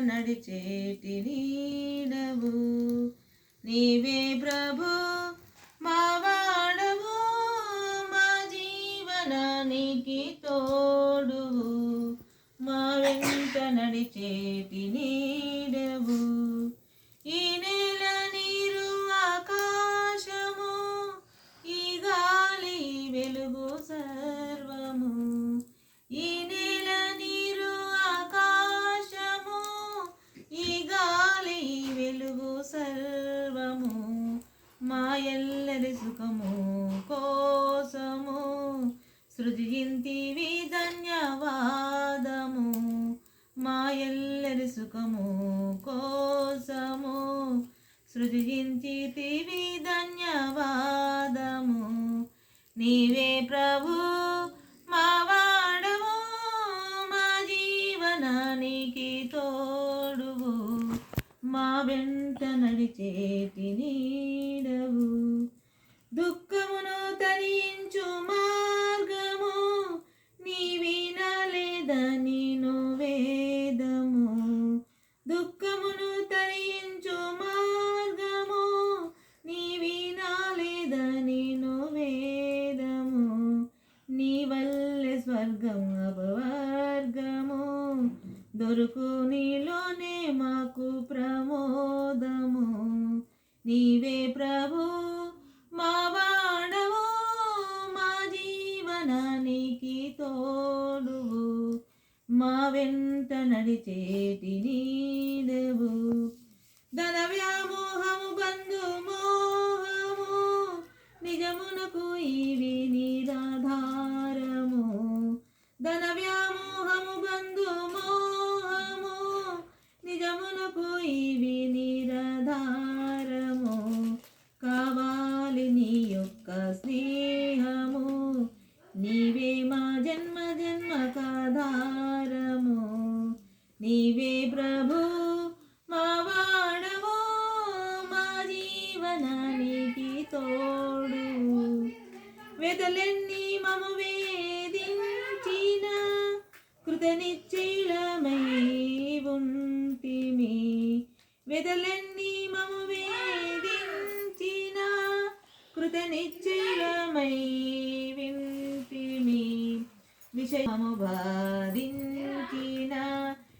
నడిచేటి నీడవు. నీవే ప్రభు మా వాడవు మా జీవనానికి తోడు మా వెంట నడిచేటి నీ సర్వము మా ఎల్లరి సుఖము కోసము. సృజింతివి ధన్యవాదము మా ఎల్లరి సుఖము కోసము. సృజించితివి ధన్యవాదము నీవే ప్ర మా వెంట నడిచేటి నీడవు. దుఃఖమును తరించు మార్గము నీ వినలేదని వేదము. దుఃఖమును తరించు మార్గము నీ వినలేదని వేదము. నీ వల్లే స్వర్గం అపవర్గము దొరుకు నీలోనే మాకు ప్రమోదము. నీవే ప్రభు మా వాడవు మా జీవనానికి తోడువు. మా వెంట నడిచేటి నీడవు. ధన వ్యామోహము బంధు మోహ స్నేహము నీవే మా జన్మ జన్మ కాధారము. నీవే ప్రభు మా వాడవు మా జీవనానికి తోడు. వెదలెన్ని మము వేధించిన కృతనిశ్చలమై ఉంటిమి. వెదలెన్ని మము వేధించిన కృత నిశ్చయమై వింటిమి విషయము బాధించిన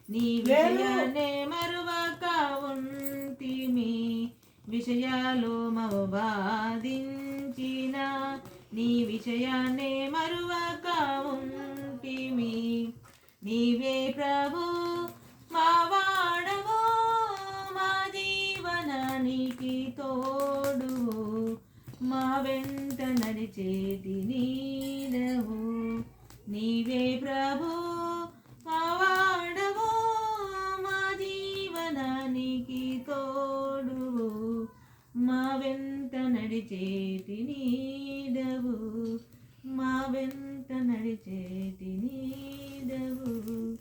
నీ విషయాన్నే మరువక ఉంటిమి విషయాలు మము బాధించిన నీ విషయాన్నే మరువక ఉంటిమి నీవే ప్రభు మావా చేతి నడిచేటి నీడవు. నీవే ప్రభు అవాడవు. మా జీవనానికి తోడు. మా వెంట నడిచేతి నీడవు. మా వెంట నడిచేతి నీడవు.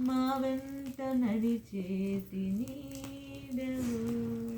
మా వెంట నడిచేతి నీడవు.